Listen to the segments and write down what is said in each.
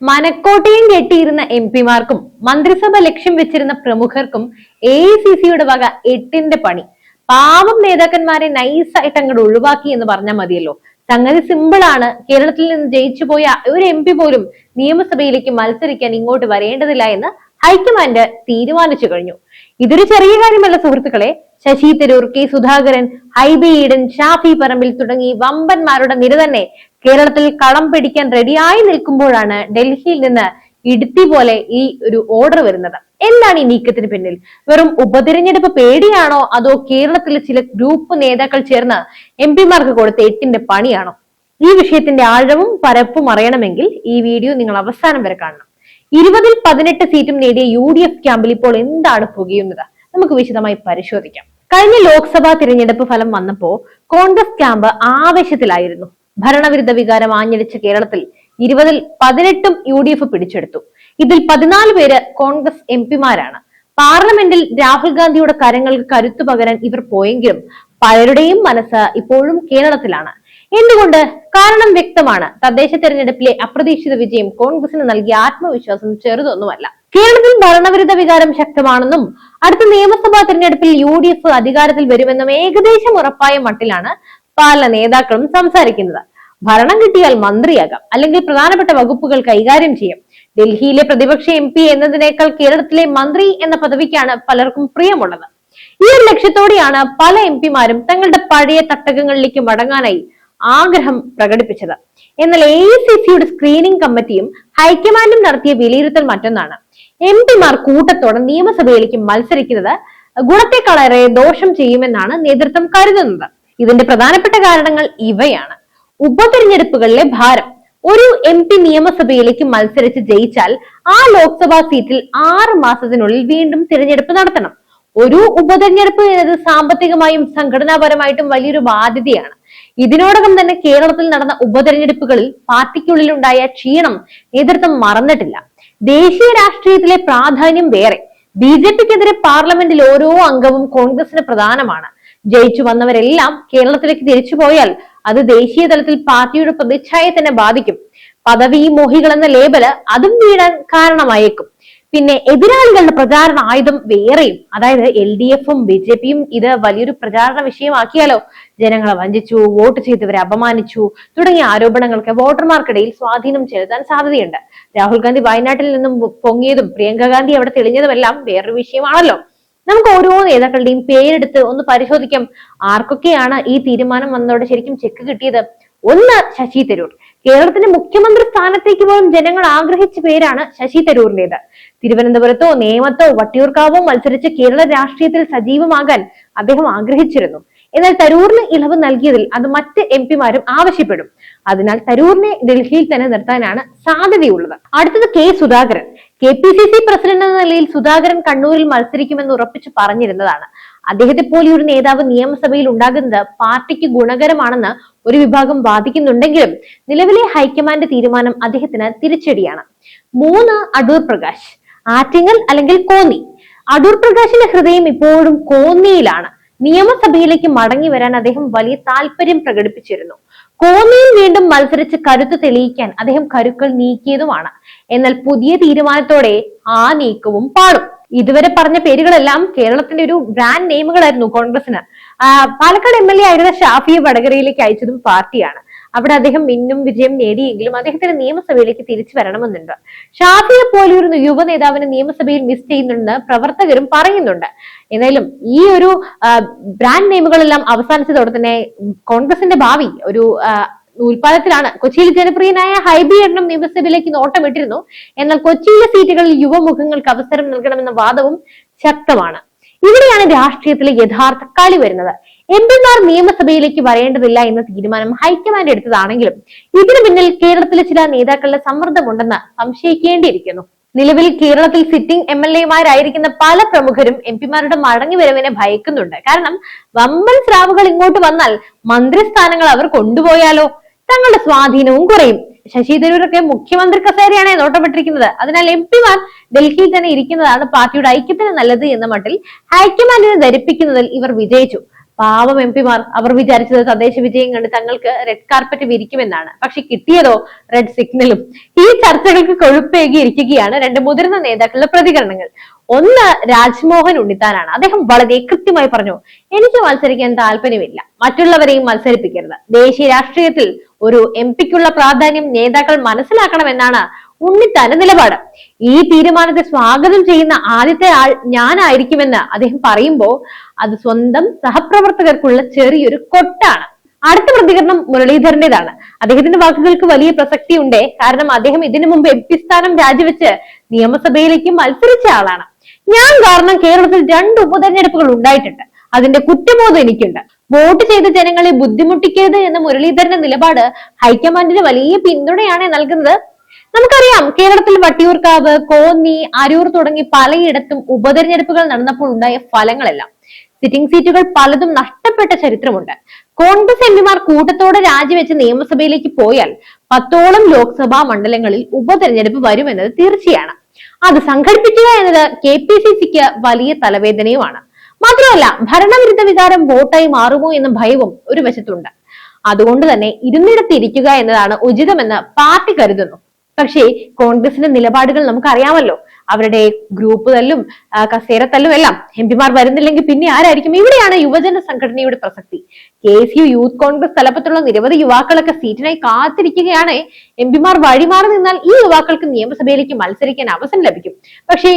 മനക്കോട്ടയും കെട്ടിയിരുന്ന M പിമാർക്കും മന്ത്രിസഭ ലക്ഷ്യം വെച്ചിരുന്ന പ്രമുഖർക്കും എ സി സിയുടെ വക എട്ടിന്റെ പണി. പാവം നേതാക്കന്മാരെ നൈസായിട്ട് അങ്ങോട്ട് ഒഴിവാക്കി എന്ന് പറഞ്ഞാൽ മതിയല്ലോ. സംഗതി സിമ്പിൾ ആണ്. കേരളത്തിൽ നിന്ന് ജയിച്ചു പോയ ഒരു എം പി പോലും നിയമസഭയിലേക്ക് മത്സരിക്കാൻ ഇങ്ങോട്ട് വരേണ്ടതില്ല എന്ന് ഹൈക്കമാൻഡ് തീരുമാനിച്ചു കഴിഞ്ഞു. ഇതൊരു ചെറിയ കാര്യമല്ല സുഹൃത്തുക്കളെ. ശശി തരൂർ കെ സുധാകരൻ ഹൈബി ഈഡൻ ഷാഫി പറമ്പിൽ തുടങ്ങി വമ്പന്മാരുടെ നിര തന്നെ കേരളത്തിൽ കളം പിടിക്കാൻ റെഡിയായി നിൽക്കുമ്പോഴാണ് ഡൽഹിയിൽ നിന്ന് ഇടുത്തി പോലെ ഈ ഒരു ഓർഡർ വരുന്നത്. എന്താണ് ഈ നീക്കത്തിന് പിന്നിൽ? വെറും ഉപതിരഞ്ഞെടുപ്പ് പേടിയാണോ? അതോ കേരളത്തിലെ ചില ഗ്രൂപ്പ് നേതാക്കൾ ചേർന്ന് എം പിമാർക്ക് കൊടുത്ത എട്ടിന്റെ പണിയാണോ? ഈ വിഷയത്തിന്റെ ആഴവും പരപ്പും അറിയണമെങ്കിൽ ഈ വീഡിയോ നിങ്ങൾ അവസാനം വരെ കാണണം. ഇരുപതിൽ പതിനെട്ട് സീറ്റും നേടിയ യു ഡി എഫ് ക്യാമ്പിൽ ഇപ്പോൾ എന്താണ് പുകയുന്നത്? നമുക്ക് വിശദമായി പരിശോധിക്കാം. കഴിഞ്ഞ ലോക്സഭാ തിരഞ്ഞെടുപ്പ് ഫലം വന്നപ്പോ കോൺഗ്രസ് ക്യാമ്പ് ആവേശത്തിലായിരുന്നു. ഭരണവിരുദ്ധ വികാരം ആഞ്ഞടിച്ച കേരളത്തിൽ ഇരുപതിൽ പതിനെട്ടും യു ഡി എഫ് പിടിച്ചെടുത്തു. ഇതിൽ പതിനാല് പേര് കോൺഗ്രസ് എം പിമാരാണ്. പാർലമെന്റിൽ രാഹുൽ ഗാന്ധിയുടെ കരങ്ങൾക്ക് കരുത്തു പകരാൻ ഇവർ പോയെങ്കിലും പലരുടെയും മനസ്സ് ഇപ്പോഴും കേരളത്തിലാണ്. എന്തുകൊണ്ട്? കാരണം വ്യക്തമാണ്. തദ്ദേശ തെരഞ്ഞെടുപ്പിലെ അപ്രതീക്ഷിത വിജയം കോൺഗ്രസിന് നൽകിയ ആത്മവിശ്വാസം ചെറുതൊന്നുമല്ല. കേരളത്തിൽ ഭരണവിരുദ്ധ വികാരം ശക്തമാണെന്നും അടുത്ത നിയമസഭാ തെരഞ്ഞെടുപ്പിൽ യു ഡി എഫ് അധികാരത്തിൽ വരുമെന്നും ഏകദേശം ഉറപ്പായ മട്ടിലാണ് പല നേതാക്കളും സംസാരിക്കുന്നത്. ഭരണം കിട്ടിയാൽ മന്ത്രിയാകാം. അല്ലെങ്കിൽ പ്രധാനപ്പെട്ട വകുപ്പുകൾ കൈകാര്യം ചെയ്യാം. ഡൽഹിയിലെ പ്രതിപക്ഷ എം പി എന്നതിനേക്കാൾ കേരളത്തിലെ മന്ത്രി എന്ന പദവിക്കാണ് പലർക്കും പ്രിയമുള്ളത്. ഈ ഒരു ലക്ഷ്യത്തോടെയാണ് പല എം പിമാരും തങ്ങളുടെ പഴയ തട്ടകങ്ങളിലേക്ക് മടങ്ങാനായി ആഗ്രഹം പ്രകടിപ്പിച്ചത്. എന്നാൽ എ സി സിയുടെ സ്ക്രീനിംഗ് കമ്മിറ്റിയും ഹൈക്കമാൻഡും നടത്തിയ വിലയിരുത്തൽ മറ്റൊന്നാണ്. എം പിമാർ കൂട്ടത്തോടെ നിയമസഭയിലേക്ക് മത്സരിക്കുന്നത് ഗുണത്തെക്കാളേറെ ദോഷം ചെയ്യുമെന്നാണ് നേതൃത്വം കരുതുന്നത്. ഇതിന്റെ പ്രധാനപ്പെട്ട കാരണങ്ങൾ ഇവയാണ്. ഉപതെരഞ്ഞെടുപ്പുകളിലെ ഭാരം. ഒരു എം പി നിയമസഭയിലേക്ക് മത്സരിച്ച് ജയിച്ചാൽ ആ ലോക്സഭാ സീറ്റിൽ ആറ് മാസത്തിനുള്ളിൽ വീണ്ടും തിരഞ്ഞെടുപ്പ് നടത്തണം. ഒരു ഉപതെരഞ്ഞെടുപ്പ് എന്നത് സാമ്പത്തികമായും സംഘടനാപരമായിട്ടും വലിയൊരു ബാധ്യതയാണ്. ഇതിനോടകം തന്നെ കേരളത്തിൽ നടന്ന ഉപതെരഞ്ഞെടുപ്പുകളിൽ പാർട്ടിക്കുള്ളിലുണ്ടായ ക്ഷീണം നേതൃത്വം മറന്നിട്ടില്ല. ദേശീയ രാഷ്ട്രീയത്തിലെ പ്രാധാന്യം വേറെ. ബി ജെ പിക്കെതിരെ പാർലമെന്റിൽ ഓരോ അംഗവും കോൺഗ്രസിന് പ്രധാനമാണ്. ജയിച്ചു വന്നവരെല്ലാം കേരളത്തിലേക്ക് തിരിച്ചു പോയാൽ അത് ദേശീയ തലത്തിൽ പാർട്ടിയുടെ പ്രതിച്ഛായ തന്നെ ബാധിക്കും. പദവി മോഹികൾ എന്ന ലേബൽ അതും വീഴാൻ കാരണമായേക്കും. പിന്നെ എതിരാളികളുടെ പ്രചാരണ ആയുധം വേറെയും. അതായത് എൽ ഡി എഫും ബി ജെ പിയും ഇത് വലിയൊരു പ്രചാരണ വിഷയമാക്കിയാലോ? ജനങ്ങളെ വഞ്ചിച്ചു വോട്ട് ചെയ്തവരെ അപമാനിച്ചു തുടങ്ങിയ ആരോപണങ്ങൾക്ക് വോട്ടർമാർക്കിടയിൽ സ്വാധീനം ചെലുത്താൻ സാധ്യതയുണ്ട്. രാഹുൽ ഗാന്ധി വയനാട്ടിൽ നിന്നും പൊങ്ങിയതും പ്രിയങ്ക ഗാന്ധി അവിടെ തെളിഞ്ഞതുമെല്ലാം വേറൊരു വിഷയമാണല്ലോ. നമുക്ക് ഓരോ നേതാക്കളുടെയും പേരെടുത്ത് ഒന്ന് പരിശോധിക്കാം. ആർക്കൊക്കെയാണ് ഈ തീരുമാനം വന്നതോടെ ശരിക്കും ചെക്ക് കിട്ടിയത്? ഒന്ന് ശശി തരൂർ. കേരളത്തിന്റെ മുഖ്യമന്ത്രി സ്ഥാനത്തേക്ക് പോലും ജനങ്ങൾ ആഗ്രഹിച്ച പേരാണ് ശശി തരൂരിന്റേത് തിരുവനന്തപുരത്തോ നേമത്തോ വട്ടിയൂർക്കാവോ മത്സരിച്ച് കേരള രാഷ്ട്രീയത്തിൽ സജീവമാകാൻ അദ്ദേഹം ആഗ്രഹിച്ചിരുന്നു. എന്നാൽ തരൂറിന് ഇളവ് നൽകിയതിൽ അത് മറ്റ് എം പിമാരും ആവശ്യപ്പെടും. അതിനാൽ തരൂറിനെ ഡൽഹിയിൽ തന്നെ നിർത്താനാണ് സാധ്യതയുള്ളത്. അടുത്തത് K Sudhakaran. K P C C president എന്ന നിലയിൽ സുധാകരൻ കണ്ണൂരിൽ മത്സരിക്കുമെന്ന് ഉറപ്പിച്ചു പറഞ്ഞിരുന്നതാണ്. അദ്ദേഹത്തെ പോലെ ഒരു നേതാവ് നിയമസഭയിൽ ഉണ്ടാകുന്നത് പാർട്ടിക്ക് ഗുണകരമാണെന്ന് ഒരു വിഭാഗം വാദിക്കുന്നുണ്ടെങ്കിലും നിലവിലെ ഹൈക്കമാൻഡ് തീരുമാനം അദ്ദേഹത്തിന് തിരിച്ചടിയാണ്. മൂന്ന് അടൂർ പ്രകാശ്. ആറ്റിങ്ങൽ അല്ലെങ്കിൽ കോന്നി. അടൂർ പ്രകാശിന്റെ ഹൃദയം ഇപ്പോഴും കോന്നിയിലാണ്. നിയമസഭയിലേക്ക് മടങ്ങി വരാൻ അദ്ദേഹം വലിയ താല്പര്യം പ്രകടിപ്പിച്ചിരുന്നു. കോന്നിയിൽ വീണ്ടും മത്സരിച്ച് കരുത്ത് തെളിയിക്കാൻ അദ്ദേഹം കരുക്കൾ നീക്കിയതുമാണ്. എന്നാൽ പുതിയ തീരുമാനത്തോടെ ആ നീക്കവും പാടും. ഇതുവരെ പറഞ്ഞ പേരുകളെല്ലാം കേരളത്തിന്റെ ഒരു ബ്രാൻഡ് നെയിമുകളായിരുന്നു കോൺഗ്രസിന് പാലക്കാട് എം എൽ എ ആയിരുന്ന ഷാഫിയെ വടകരയിലേക്ക് അയച്ചതും പാർട്ടിയാണ്. അവിടെ അദ്ദേഹം മിന്നും വിജയം നേടിയെങ്കിലും അദ്ദേഹത്തിന് നിയമസഭയിലേക്ക് തിരിച്ചു വരണമെന്നുണ്ട്. ഷാഫിയെ പോലെ ഒരു യുവ നേതാവിനെ നിയമസഭയിൽ മിസ് ചെയ്യുന്നുണ്ടെന്ന് പ്രവർത്തകരും പറയുന്നുണ്ട്. എന്നാലും ഈ ഒരു ബ്രാൻഡ് നെയിമുകളെല്ലാം അവസാനിച്ചതോടെ തന്നെ കോൺഗ്രസിന്റെ ഭാവി ഒരു ഉൽപാദനത്തിലാണ് കൊച്ചിയിൽ ജനപ്രിയനായ ഹൈബി എണ്ണം നിയമസഭയിലേക്ക് നോട്ടമിട്ടിരുന്നു. എന്നാൽ കൊച്ചിയിലെ സീറ്റുകളിൽ യുവമുഖങ്ങൾക്ക് അവസരം നൽകണമെന്ന വാദവും ശക്തമാണ്. ഇവിടെയാണ് രാഷ്ട്രീയത്തിലെ യഥാർത്ഥ കളി വരുന്നത്. എം പിമാർ നിയമസഭയിലേക്ക് വരേണ്ടതില്ല എന്ന തീരുമാനം ഹൈക്കമാൻഡ് എടുത്തതാണെങ്കിലും ഇതിനു പിന്നിൽ കേരളത്തിലെ ചില നേതാക്കളുടെ സമ്മർദ്ദമുണ്ടെന്ന് സംശയിക്കേണ്ടിയിരിക്കുന്നു. നിലവിൽ കേരളത്തിൽ സിറ്റിംഗ് എം എൽ എമാരായിരിക്കുന്ന പല പ്രമുഖരും എം പിമാരുടെ മടങ്ങി വരവിനെ ഭയക്കുന്നുണ്ട്. കാരണം വമ്പൻ സ്രാവുകൾ ഇങ്ങോട്ട് വന്നാൽ മന്ത്രിസ്ഥാനങ്ങൾ അവർ കൊണ്ടുപോയാലോ? തങ്ങളുടെ സ്വാധീനവും കുറയും. ശശി തരൂരൊക്കെ മുഖ്യമന്ത്രി കസേരയാണ് നോട്ടപ്പെട്ടിരിക്കുന്നത്. അതിനാൽ എം പിമാർ ഡൽഹിയിൽ തന്നെ ഇരിക്കുന്നതാണ് പാർട്ടിയുടെ ഐക്യത്തിന് നല്ലത് എന്ന മട്ടിൽ ഹൈക്കമാൻഡിനെ ധരിപ്പിക്കുന്നതിൽ ഇവർ വിജയിച്ചു. പാവം എം പിമാർ അവർ വിചാരിച്ചത് തദ്ദേശ വിജയം കണ്ട് തങ്ങൾക്ക് റെഡ് കാർപ്പറ്റ് വിരിക്കുമെന്നാണ്. പക്ഷെ കിട്ടിയതോ റെഡ് സിഗ്നലും ഈ ചർച്ചകൾക്ക് കൊഴുപ്പേകി ഇരിക്കുകയാണ് രണ്ട് മുതിർന്ന നേതാക്കളുടെ പ്രതികരണങ്ങൾ. ഒന്ന് രാജ്മോഹൻ ഉണ്ണിത്താനാണ്. അദ്ദേഹം വളരെ കൃത്യമായി പറഞ്ഞു എനിക്ക് മത്സരിക്കാൻ താല്പര്യമില്ല. മറ്റുള്ളവരെയും മത്സരിപ്പിക്കരുത്. ദേശീയ രാഷ്ട്രീയത്തിൽ ഒരു എം പിക്കുള്ള പ്രാധാന്യം നേതാക്കൾ മനസ്സിലാക്കണമെന്നാണ് ഉണ്ണിത്താന്റെ നിലപാട്. ഈ തീരുമാനത്തെ സ്വാഗതം ചെയ്യുന്ന ആദ്യത്തെ ആൾ ഞാനായിരിക്കുമെന്ന് അദ്ദേഹം പറയുമ്പോൾ അത് സ്വന്തം സഹപ്രവർത്തകർക്കുള്ള ചെറിയൊരു കൊട്ടാണ്. അടുത്ത പ്രതികരണം മുരളീധരന്റേതാണ്. അദ്ദേഹത്തിന്റെ വാക്കുകൾക്ക് വലിയ പ്രസക്തി ഉണ്ട് കാരണം അദ്ദേഹം ഇതിനു മുമ്പ് എം പി സ്ഥാനം രാജിവെച്ച് നിയമസഭയിലേക്ക് മത്സരിച്ച ആളാണ്. ഞാൻ കാരണം കേരളത്തിൽ രണ്ട് ഉപതെരഞ്ഞെടുപ്പുകൾ ഉണ്ടായിട്ടുണ്ട്. അതിന്റെ കുറ്റബോധം എനിക്കുണ്ട്. വോട്ട് ചെയ്ത ജനങ്ങളെ ബുദ്ധിമുട്ടിക്കരുത് എന്ന മുരളീധരന്റെ നിലപാട് ഹൈക്കമാൻഡിന് വലിയ പിന്തുണയാണ് നൽകുന്നത്. നമുക്കറിയാം കേരളത്തിൽ വട്ടിയൂർക്കാവ് കോന്നി അരൂർ തുടങ്ങി പലയിടത്തും ഉപതെരഞ്ഞെടുപ്പുകൾ നടന്നപ്പോൾ ഉണ്ടായ ഫലങ്ങളെല്ലാം. സിറ്റിംഗ് സീറ്റുകൾ പലതും നഷ്ടപ്പെട്ട ചരിത്രമുണ്ട്. കോൺഗ്രസ് എംപിമാർ കൂട്ടത്തോടെ രാജിവെച്ച് നിയമസഭയിലേക്ക് പോയാൽ പത്തോളം ലോക്സഭാ മണ്ഡലങ്ങളിൽ ഉപതെരഞ്ഞെടുപ്പ് വരുമെന്നത് തീർച്ചയാണ്. അത് സംഘടിപ്പിക്കുക എന്നത് കെ പി സി സിക്ക് വലിയ തലവേദനയുമാണ്. മാത്രമല്ല ഭരണവിരുദ്ധ വികാരം വോട്ടായി മാറുമോ എന്ന ഭയവും ഒരു വശത്തുണ്ട്. അതുകൊണ്ട് തന്നെ ഇരുന്നിടത്തിരിക്കുക എന്നതാണ് ഉചിതമെന്ന് പാർട്ടി കരുതുന്നു. പക്ഷേ കോൺഗ്രസിന്റെ നിലപാടുകൾ നമുക്കറിയാമല്ലോ. അവരുടെ ഗ്രൂപ്പ് തല്ലും കസേര തല്ലും എല്ലാം എം പിമാർ വരുന്നില്ലെങ്കിൽ പിന്നെ ആരായിരിക്കും? ഇവിടെയാണ് യുവജന സംഘടനയുടെ പ്രസക്തി. K S U youth Congress തലപ്പത്തുള്ള നിരവധി യുവാക്കളൊക്കെ സീറ്റിനായി കാത്തിരിക്കുകയാണ്. എം പിമാർ വഴിമാറി നിന്നാൽ ഈ യുവാക്കൾക്ക് നിയമസഭയിലേക്ക് മത്സരിക്കാൻ അവസരം ലഭിക്കും. പക്ഷേ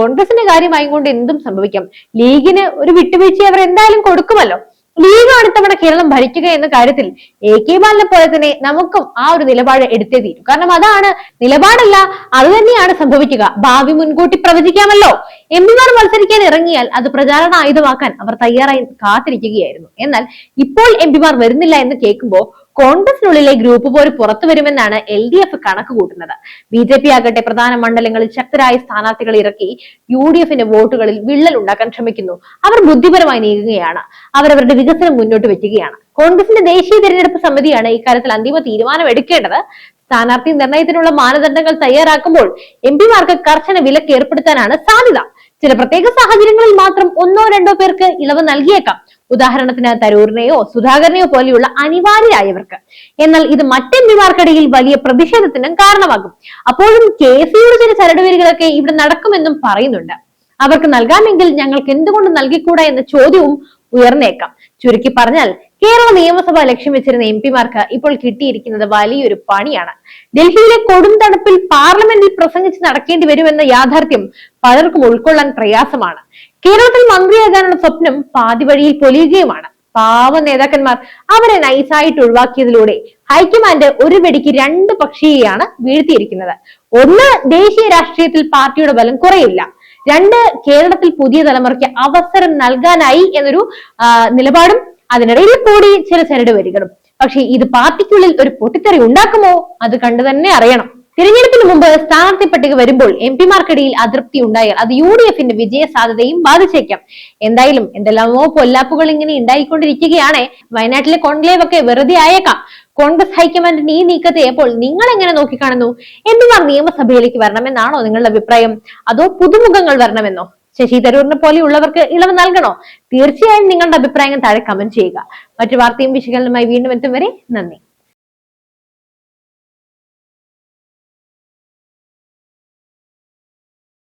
കോൺഗ്രസിന്റെ കാര്യമായി കൊണ്ട് എന്തും സംഭവിക്കാം. ലീഗിന് ഒരു വിട്ടുവീഴ്ച അവർ എന്തായാലും കൊടുക്കുമല്ലോ. ലീഗാണ് നമ്മുടെ കേരളം ഭരിക്കുക എന്ന കാര്യത്തിൽ എ കെ ബാലിനെ പോലെ തന്നെ നമുക്കും ആ ഒരു നിലപാട് എടുത്തേ തീരും. കാരണം അതാണ് നിലപാടല്ല അത് തന്നെയാണ് സംഭവിക്കുക. ഭാവി മുൻകൂട്ടി പ്രവചിക്കാമല്ലോ. എം പിമാർ മത്സരിക്കാൻ ഇറങ്ങിയാൽ അത് പ്രചാരണ ആയുധമാക്കാൻ അവർ തയ്യാറായി കാത്തിരിക്കുകയായിരുന്നു. എന്നാൽ ഇപ്പോൾ എം പിമാർ വരുന്നില്ല എന്ന് കേൾക്കുമ്പോൾ കോൺഗ്രസിനുള്ളിലെ ഗ്രൂപ്പ് പോര് പുറത്തു വരുമെന്നാണ് എൽ ഡി എഫ് കണക്ക് കൂട്ടുന്നത്. ബി ജെ പി ആകട്ടെ പ്രധാന മണ്ഡലങ്ങളിൽ ശക്തരായ സ്ഥാനാർത്ഥികൾ ഇറക്കി യു ഡി എഫിന്റെ വോട്ടുകളിൽ വിള്ളൽ ഉണ്ടാക്കാൻ ശ്രമിക്കുന്നു. അവർ ബുദ്ധിപരമായി നീങ്ങുകയാണ്. അവരവരുടെ വികസനം മുന്നോട്ട് വെക്കുകയാണ്. കോൺഗ്രസിന്റെ ദേശീയ തിരഞ്ഞെടുപ്പ് സമിതിയാണ് ഇക്കാര്യത്തിൽ അന്തിമ തീരുമാനം എടുക്കേണ്ടത്. സ്ഥാനാർത്ഥി നിർണയത്തിനുള്ള മാനദണ്ഡങ്ങൾ തയ്യാറാക്കുമ്പോൾ എം പിമാർക്ക് കർശന വിലക്ക് ഏർപ്പെടുത്താനാണ് സാധ്യത. ചില പ്രത്യേക സാഹചര്യങ്ങളിൽ മാത്രം ഒന്നോ രണ്ടോ പേർക്ക് ഇളവ് നൽകിയേക്കാം. ഉദാഹരണത്തിന് തരൂരിനെയോ സുധാകരനെയോ പോലെയുള്ള അനിവാര്യരായവർക്ക്. എന്നാൽ ഇത് മറ്റ് എംപിമാർക്കിടയിൽ വലിയ പ്രതിഷേധത്തിനും കാരണമാകും. അപ്പോഴും കെ സിയുടെ ചില ചരടുവേലുകളൊക്കെ ഇവിടെ നടക്കുമെന്നും പറയുന്നുണ്ട്. അവർക്ക് നൽകാമെങ്കിൽ ഞങ്ങൾക്ക് എന്തുകൊണ്ട് നൽകിക്കൂടാ എന്ന ചോദ്യവും ഉയർന്നേക്കാം. ചുരുക്കി പറഞ്ഞാൽ കേരള നിയമസഭ ലക്ഷ്യം വെച്ചിരുന്ന എം പിമാർക്ക് ഇപ്പോൾ കിട്ടിയിരിക്കുന്നത് വലിയൊരു പണിയാണ്. ഡൽഹിയിലെ കൊടും തണുപ്പിൽ പാർലമെന്റിൽ പ്രസംഗിച്ച് നടക്കേണ്ടി വരുമെന്ന യാഥാർത്ഥ്യം പലർക്കും ഉൾക്കൊള്ളാൻ പ്രയാസമാണ്. കേരളത്തിൽ മന്ത്രിയാകാനുള്ള സ്വപ്നം പാതി വഴിയിൽ പൊലിയുകയുമാണ്. പാവ നേതാക്കന്മാർ അവരെ നൈസായിട്ട് ഒഴിവാക്കിയതിലൂടെ ഹൈക്കമാൻഡ് ഒരു വെടിക്ക് രണ്ട് പക്ഷിയെയാണ് വീഴ്ത്തിയിരിക്കുന്നത്. ഒന്ന് ദേശീയ രാഷ്ട്രീയത്തിൽ പാർട്ടിയുടെ ബലം കുറയില്ല. രണ്ട് കേരളത്തിൽ പുതിയ തലമുറയ്ക്ക് അവസരം നൽകാനായി എന്നൊരു നിലപാടും അതിനിടയിൽ കൂടി ചില ചരട് വരികളും. പക്ഷേ ഇത് പാർട്ടിക്കുള്ളിൽ ഒരു പൊട്ടിത്തെറി ഉണ്ടാക്കുമോ? അത് കണ്ടു തന്നെ അറിയണം. തിരഞ്ഞെടുപ്പിന് മുമ്പ് സ്ഥാനാർത്ഥി പട്ടിക വരുമ്പോൾ എം പിമാർക്കിടയിൽ അതൃപ്തി ഉണ്ടായാൽ അത് യു ഡി എഫിന്റെ വിജയ സാധ്യതയും ബാധിച്ചേക്കാം. എന്തായാലും എന്തെല്ലാമോ പൊല്ലാപ്പുകൾ ഇങ്ങനെ ഉണ്ടായിക്കൊണ്ടിരിക്കുകയാണ്. വയനാട്ടിലെ കോൺക്ലേവ് ഒക്കെ വെറുതെ ആയേക്കാം. കോൺഗ്രസ് ഹൈക്കമാൻഡിന്റെ ഈ നീക്കത്തെ അപ്പോൾ നിങ്ങൾ എങ്ങനെ നോക്കിക്കാണുന്നു? എം പിമാർ നിയമസഭയിലേക്ക് വരണമെന്നാണോ നിങ്ങളുടെ അഭിപ്രായം? അതോ പുതുമുഖങ്ങൾ വരണമെന്നോ? ശശി തരൂരിനെ പോലെയുള്ളവർക്ക് ഇളവ് നൽകണോ? തീർച്ചയായും നിങ്ങളുടെ അഭിപ്രായങ്ങൾ താഴെ കമന്റ് ചെയ്യുക. മറ്റു വാർത്തയും വിശകലനമായി വീണ്ടും എത്തും വരെ നന്ദി.